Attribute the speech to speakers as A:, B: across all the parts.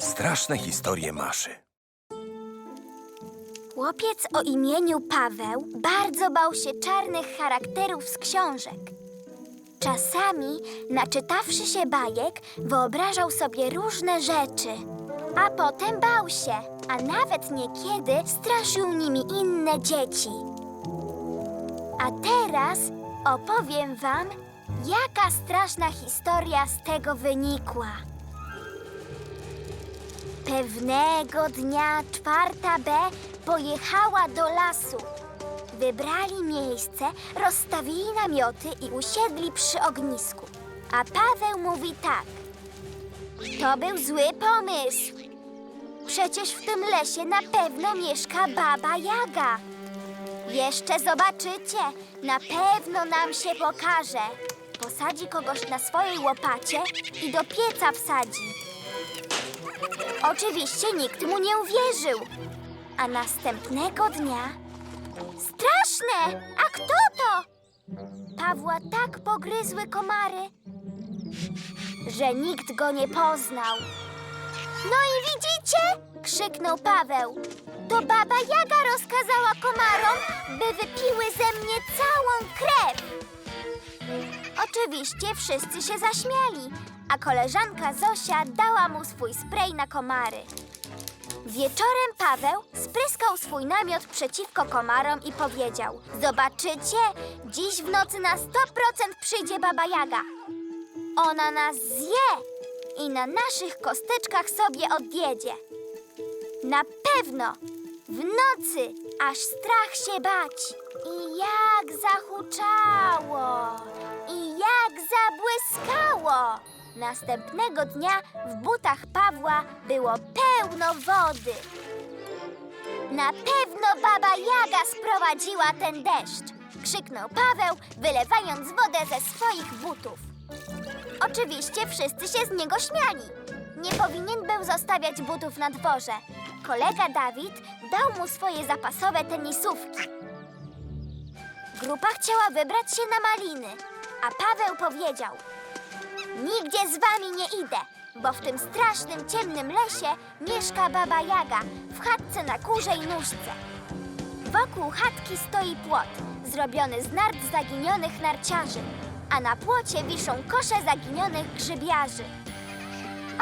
A: Straszne historie Maszy.
B: Chłopiec o imieniu Paweł bardzo bał się czarnych charakterów z książek. Czasami, naczytawszy się bajek, wyobrażał sobie różne rzeczy. A potem bał się, a nawet niekiedy straszył nimi inne dzieci. A teraz opowiem wam, jaka straszna historia z tego wynikła. Pewnego dnia czwarta B pojechała do lasu. Wybrali miejsce, rozstawili namioty i usiedli przy ognisku. A Paweł mówi tak. To był zły pomysł. Przecież w tym lesie na pewno mieszka baba Jaga. Jeszcze zobaczycie, na pewno nam się pokaże. Posadzi kogoś na swojej łopacie i do pieca wsadzi. Oczywiście nikt mu nie uwierzył. A następnego dnia. Straszne! A kto to? Pawła tak pogryzły komary, że nikt go nie poznał. No i widzicie? krzyknął Paweł. To baba Jaga rozkazała komarom, by wypiły ze mnie całą krew. Oczywiście wszyscy się zaśmiali, a koleżanka Zosia dała mu swój spray na komary. Wieczorem Paweł spryskał swój namiot przeciwko komarom i powiedział: Zobaczycie, dziś w nocy na 100% przyjdzie baba Jaga. Ona nas zje i na naszych kosteczkach sobie odjedzie. Na pewno w nocy aż strach się bać. I jak zahuczało, i jak zabłyskało. Następnego dnia w butach Pawła było pełno wody. Na pewno baba Jaga sprowadziła ten deszcz, krzyknął Paweł, wylewając wodę ze swoich butów. Oczywiście wszyscy się z niego śmiali. Nie powinien był zostawiać butów na dworze. Kolega Dawid dał mu swoje zapasowe tenisówki. Grupa chciała wybrać się na maliny, a Paweł powiedział: Nigdzie z wami nie idę, bo w tym strasznym, ciemnym lesie mieszka baba Jaga w chatce na kurzej nóżce. Wokół chatki stoi płot, zrobiony z nart zaginionych narciarzy, a na płocie wiszą kosze zaginionych grzybiarzy.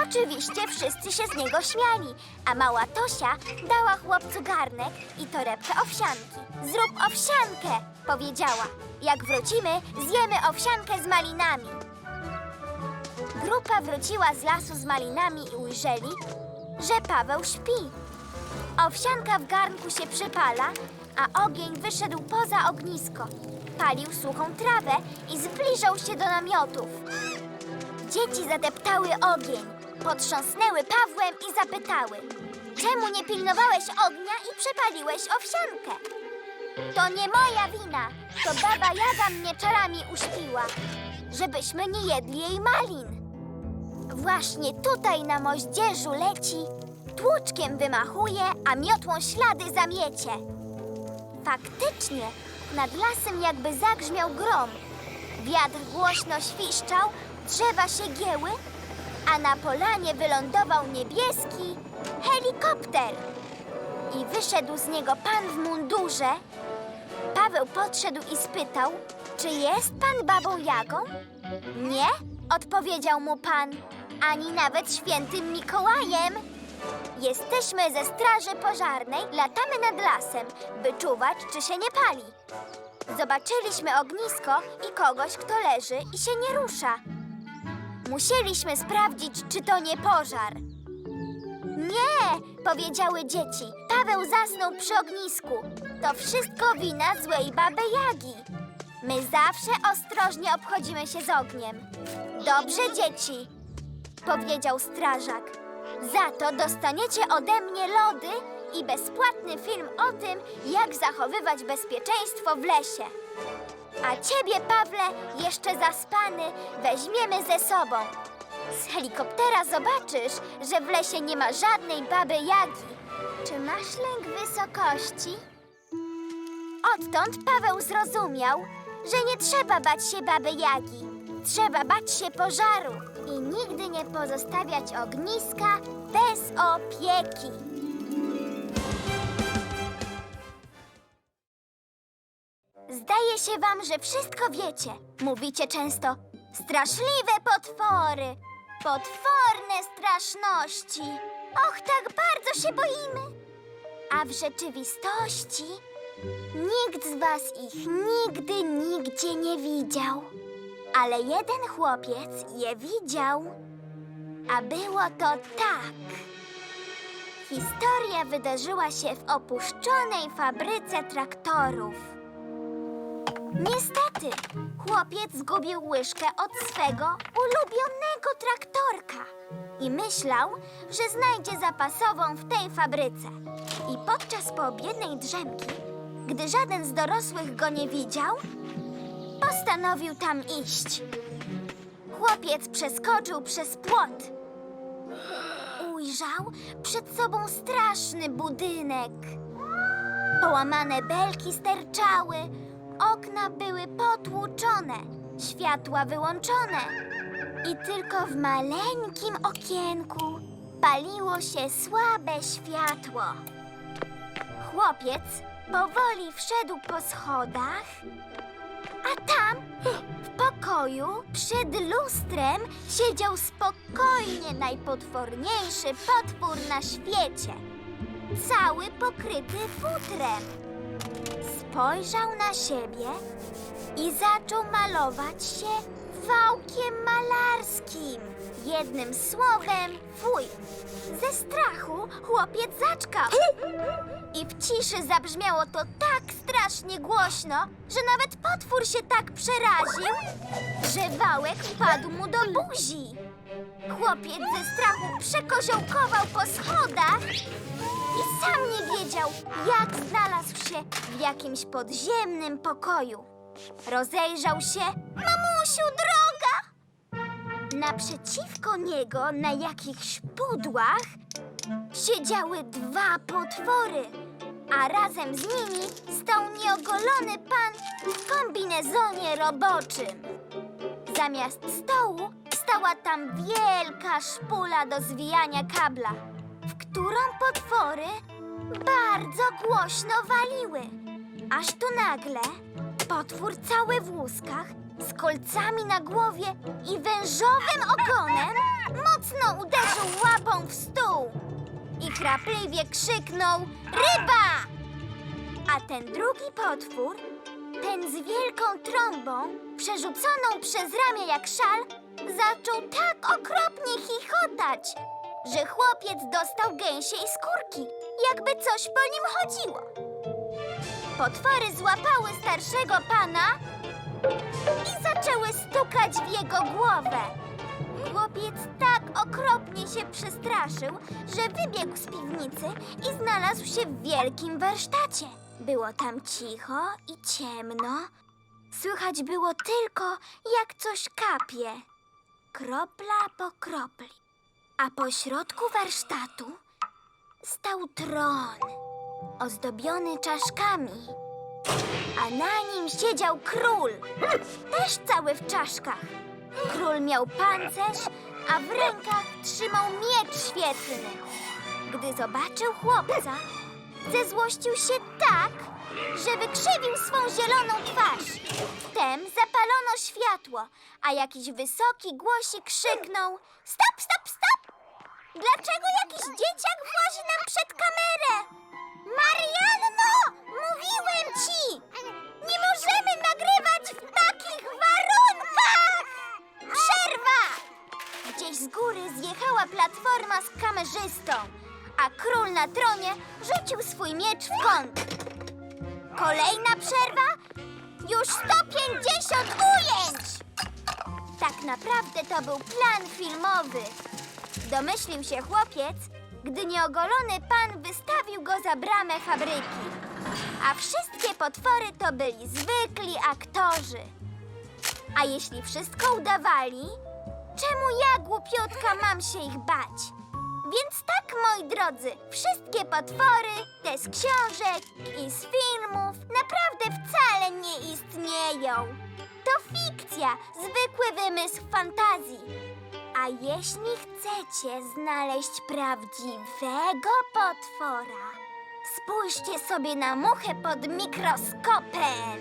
B: Oczywiście wszyscy się z niego śmiali, a mała Tosia dała chłopcu garnek i torebkę owsianki. Zrób owsiankę, powiedziała. Jak wrócimy, zjemy owsiankę z malinami. Grupa wróciła z lasu z malinami i ujrzeli, że Paweł śpi. Owsianka w garnku się przypala, a ogień wyszedł poza ognisko. Palił suchą trawę i zbliżał się do namiotów. Dzieci zadeptały ogień, potrząsnęły Pawłem i zapytały: Czemu nie pilnowałeś ognia i przepaliłeś owsiankę? To nie moja wina, to baba Jaga mnie czarami uśpiła, żebyśmy nie jedli jej malin. Właśnie tutaj na moździerzu leci, tłuczkiem wymachuje, a miotłą ślady zamiecie. Faktycznie, nad lasem jakby zagrzmiał grom. Wiatr głośno świszczał, drzewa się gięły, a na polanie wylądował niebieski helikopter. I wyszedł z niego pan w mundurze. Paweł podszedł i spytał, czy jest pan babą Jagą? Nie, odpowiedział mu pan, ani nawet świętym Mikołajem. Jesteśmy ze straży pożarnej, latamy nad lasem, by czuwać, czy się nie pali. Zobaczyliśmy ognisko i kogoś, kto leży i się nie rusza. Musieliśmy sprawdzić, czy to nie pożar. Nie, powiedziały dzieci. Paweł zasnął przy ognisku. To wszystko wina złej baby Jagi. My zawsze ostrożnie obchodzimy się z ogniem. Dobrze, dzieci, powiedział strażak. Za to dostaniecie ode mnie lody i bezpłatny film o tym, jak zachowywać bezpieczeństwo w lesie. A ciebie, Pawle, jeszcze zaspany, weźmiemy ze sobą. Z helikoptera zobaczysz, że w lesie nie ma żadnej baby Jagi. Czy masz lęk wysokości? Odtąd Paweł zrozumiał, że nie trzeba bać się baby Jagi. Trzeba bać się pożaru i nigdy nie pozostawiać ogniska bez opieki. Zdaje się wam, że wszystko wiecie. Mówicie często straszliwe potwory, potworne straszności. Och, tak bardzo się boimy. A w rzeczywistości nikt z was ich nigdy nigdzie nie widział. Ale jeden chłopiec je widział. A było to tak. Historia wydarzyła się w opuszczonej fabryce traktorów. Niestety, chłopiec zgubił łyżkę od swego ulubionego traktorka i myślał, że znajdzie zapasową w tej fabryce. I podczas poobiedniej drzemki, gdy żaden z dorosłych go nie widział, postanowił tam iść. Chłopiec przeskoczył przez płot. Ujrzał przed sobą straszny budynek. Połamane belki sterczały, okna były potłuczone, światła wyłączone. I tylko w maleńkim okienku paliło się słabe światło. Chłopiec powoli wszedł po schodach, a tam, w pokoju, przed lustrem, siedział spokojnie najpotworniejszy potwór na świecie. Cały pokryty futrem. Spojrzał na siebie i zaczął malować się wałkiem malarskim. Jednym słowem, fuj. Ze strachu chłopiec zaczkał. I w ciszy zabrzmiało to tak strasznie głośno, że nawet potwór się tak przeraził, że wałek wpadł mu do buzi. Chłopiec ze strachu przekoziołkował po schodach i sam nie wiedział, jak znalazł się w jakimś podziemnym pokoju. Rozejrzał się. Mamusiu, droga! Naprzeciwko niego na jakichś pudłach siedziały dwa potwory, a razem z nimi stał nieogolony pan w kombinezonie roboczym. Zamiast stołu stała tam wielka szpula do zwijania kabla, w którą potwory bardzo głośno waliły. Aż tu nagle potwór cały w łuskach, z kolcami na głowie i wężowym ogonem mocno uderzył łapą w stół i chrapliwie krzyknął Ryba! A ten drugi potwór, ten z wielką trąbą, przerzuconą przez ramię jak szal, zaczął tak okropnie chichotać, że chłopiec dostał gęsiej skórki, jakby coś po nim chodziło. Potwory złapały starszego pana i zaczęły stukać w jego głowę. Chłopiec tak okropnie się przestraszył, że wybiegł z piwnicy i znalazł się w wielkim warsztacie. Było tam cicho i ciemno. Słychać było tylko, jak coś kapie. Kropla po kropli. A po środku warsztatu stał tron, ozdobiony czaszkami. A na nim siedział król, też cały w czaszkach. Król miał pancerz, a w rękach trzymał miecz świetlny. Gdy zobaczył chłopca, zezłościł się tak, że wykrzywił swą zieloną twarz. Wtem zapalono światło, a jakiś wysoki głosik krzyknął Stop, stop, stop! Dlaczego jakiś dzieciak włazi nam przed kamerę? Marianno! Mówiłem ci! Nie możemy nagrywać Gdzieś z góry zjechała platforma z kamerzystą, a król na tronie rzucił swój miecz w kąt. Kolejna przerwa? Już 150 ujęć! Tak naprawdę to był plan filmowy. Domyślił się chłopiec, gdy nieogolony pan wystawił go za bramę fabryki. A wszystkie potwory to byli zwykli aktorzy. A jeśli wszystko udawali, Czemu ja, głupiutka, mam się ich bać? Więc tak, moi drodzy, wszystkie potwory, te z książek i z filmów, naprawdę wcale nie istnieją. To fikcja, zwykły wymysł fantazji. A jeśli chcecie znaleźć prawdziwego potwora, spójrzcie sobie na muchę pod mikroskopem.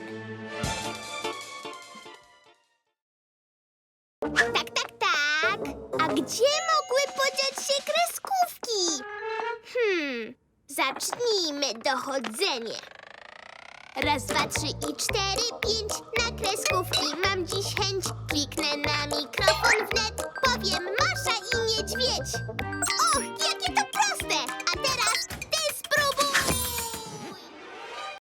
C: Zacznijmy dochodzenie. Raz, dwa, trzy i cztery, pięć. Na kreskówki mam dziś
B: chęć. Kliknę na mikrofon wnet. Powiem Masza i Niedźwiedź. Och, jakie to proste!